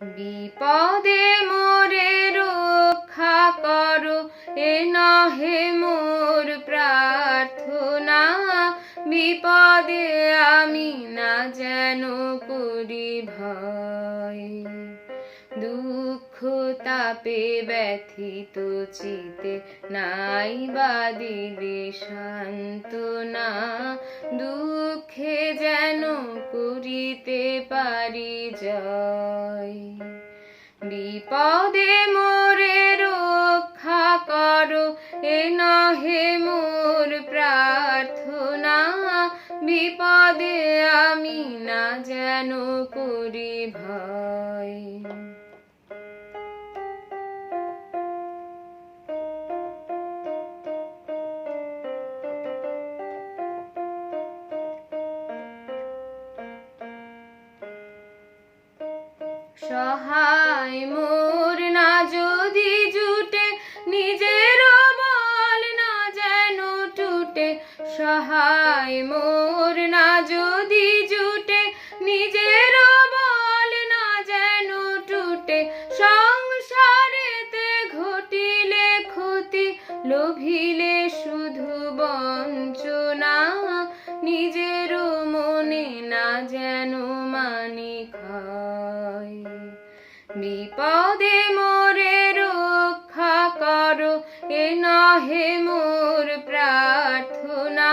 বিপদে মোরে রক্ষা করো, এ নহে মোর প্রার্থনা। বিপদে আমি না যেন করি ভয়। দুঃখ তাপে ব্যথিত চিতে নাই বা দিলে সান্ত্বনা। দুঃখে যেন করিতে পারি জয়। বিপদে মোরে রক্ষা করো এ নহে মোর প্রার্থনা। বিপদে আমি না যেন করি ভয়। সহায় মোর না যদি জুটে, নিজের বল না যেন টুটে, সহায় মোর না যদি জুটে, নিজের বল না যেন টুটে, সংসারেতে ঘটিলে ক্ষতি, লোভিলে শুধু বঞ্চনা, নিজের বিপদে মোরে রক্ষা করো। এ নহে মোর প্রার্থনা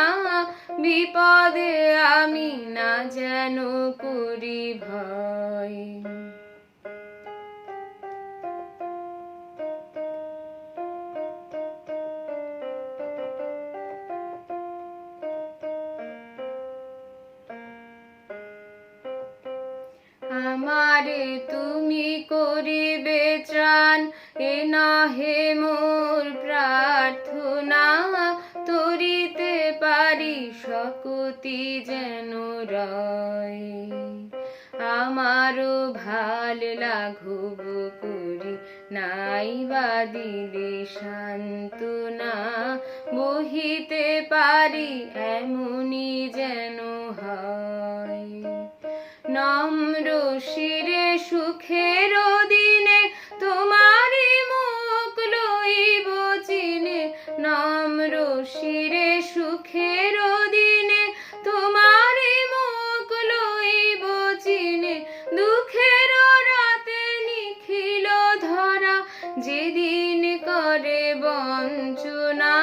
বিপদে আমি না যেন করি ভয়। আমারে তুমি করিবে ত্রাণ। এ নহে মোর প্রার্থনা। তরিতে পারি শকতি যেন রয়। আমারও ভালো লাঘব করি, নাই বা দিলে সান্ত্বনা। বহিতে পারি, এমনই যেন হয়। নম্র শিরে সুখের দিনে তোমারি মুখ লইব চিনে। নম্র শিরে সুখের দিনে তোমারি মুখ লইব চিনে। দুঃখের রাতে নিখিল ধরা, যেদিন করে বঞ্চনা,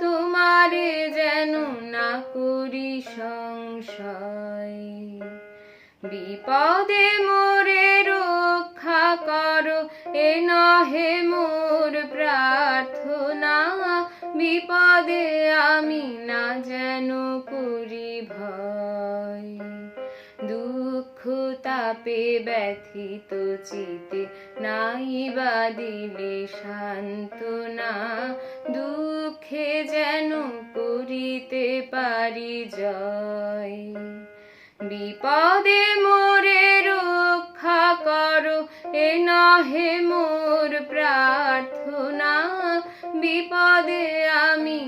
তোমারে যেন না করি সংশয় বিপদে মোরে রক্ষা করো, এ নহে মোর প্রার্থনা। বিপদে আমি না যেন করি ভয়। দুঃখ তাপে ব্যথিত চিতে নাই বা দিলে সান্ত্বনা। দুঃখে যেন করিতে পারি জয়। বিপদে মোরে রক্ষা করো এ নহে মোর প্রার্থনা। বিপদে আমি